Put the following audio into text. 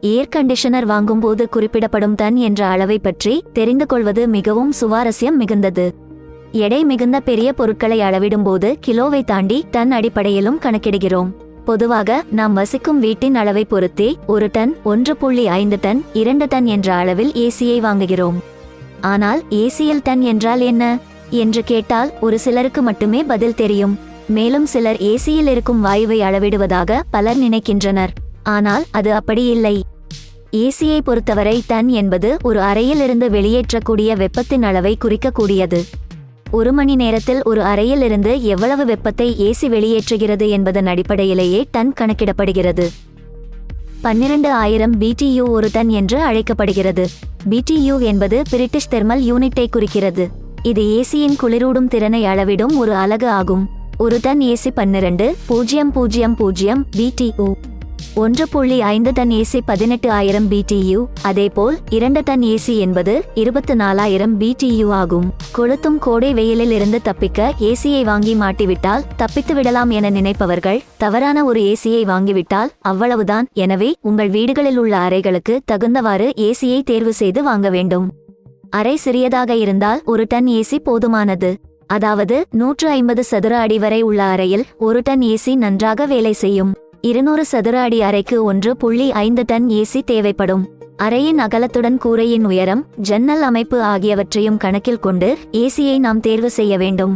Air conditioner வாங்கும்போது குறிப்பிடப்படும் ton என்ற அளவை பற்றி தெரிந்து கொள்வது மிகவும் சுவாரஸ்யம் மிகுந்தது. எடை மிகுந்த பெரிய பொருட்களை அளவிடும்போது கிலோவை தாண்டி டன் அடிப்படையிலும் கணக்கிடுகிறோம். பொதுவாக நாம் வசிக்கும் வீட்டின் அளவை பொருத்தி ஒரு டன் ஒன்று புள்ளி ஐந்து டன் இரண்டு டன் என்ற அளவில் ஏசியை வாங்குகிறோம். ஆனால் ஏசியில் டன் என்றால் என்ன? என்று கேட்டால் ஒரு சிலருக்கு மட்டுமே பதில் தெரியும். மேலும் சிலர் ஏசியில் இருக்கும் வாயுவை அளவிடுவதாக பலர் நினைக்கின்றனர். ஆனால் அது அப்படி இல்லை. ஏசியை பொறுத்தவரை டன் என்பது ஒரு அறையிலிருந்து வெளியேற்றக்கூடிய வெப்பத்தின் அளவை குறிக்கக்கூடியது. ஒரு மணி நேரத்தில் ஒரு அறையில் இருந்து எவ்வளவு வெப்பத்தை ஏசி வெளியேற்றுகிறது என்பதன் அடிப்படையிலேயே டன் கணக்கிடப்படுகிறது. பன்னிரண்டு ஆயிரம் பிடியு ஒரு டன் என்று அழைக்கப்படுகிறது. பிடியு என்பது பிரிட்டிஷ் தெர்மல் யூனிட்டை குறிக்கிறது. இது ஏசியின் குளிரூடும் திறனை அளவிடும் ஒரு அலகு ஆகும். ஒரு டன் ஏசி பன்னிரண்டு பூஜ்ஜியம் பூஜ்ஜியம் பூஜ்ஜியம் பிடியு ஒன்று புள்ளி ஐந்து டன் ஏசி பதினெட்டு ஆயிரம் பிடியு அதேபோல் இரண்டு டன் ஏசி என்பது இருபத்து நாலாயிரம் பிடியு ஆகும். கொளுத்தும் கோடை வெயிலில் இருந்து தப்பிக்க ஏசியை வாங்கி மாட்டிவிட்டால் தப்பித்து விடலாம் என நினைப்பவர்கள் தவறான ஒரு ஏசியை வாங்கிவிட்டால் அவ்வளவுதான். எனவே உங்கள் வீடுகளில் உள்ள அறைகளுக்கு தகுந்தவாறு ஏசியை தேர்வு செய்து வாங்க வேண்டும். அறை சிறியதாக இருந்தால் ஒரு டன் ஏசி போதுமானது. அதாவது நூற்று ஐம்பது சதுர அடி வரை உள்ள அறையில் ஒரு டன் ஏசி நன்றாக வேலை செய்யும். இருநூறு சதுர அடி அறைக்கு ஒன்று புள்ளி ஐந்து டன் ஏசி தேவைப்படும். அறையின் அகலத்துடன் கூரையின் உயரம் ஜன்னல் அமைப்பு ஆகியவற்றையும் கணக்கில் கொண்டு ஏசியை நாம் தேர்வு செய்ய வேண்டும்.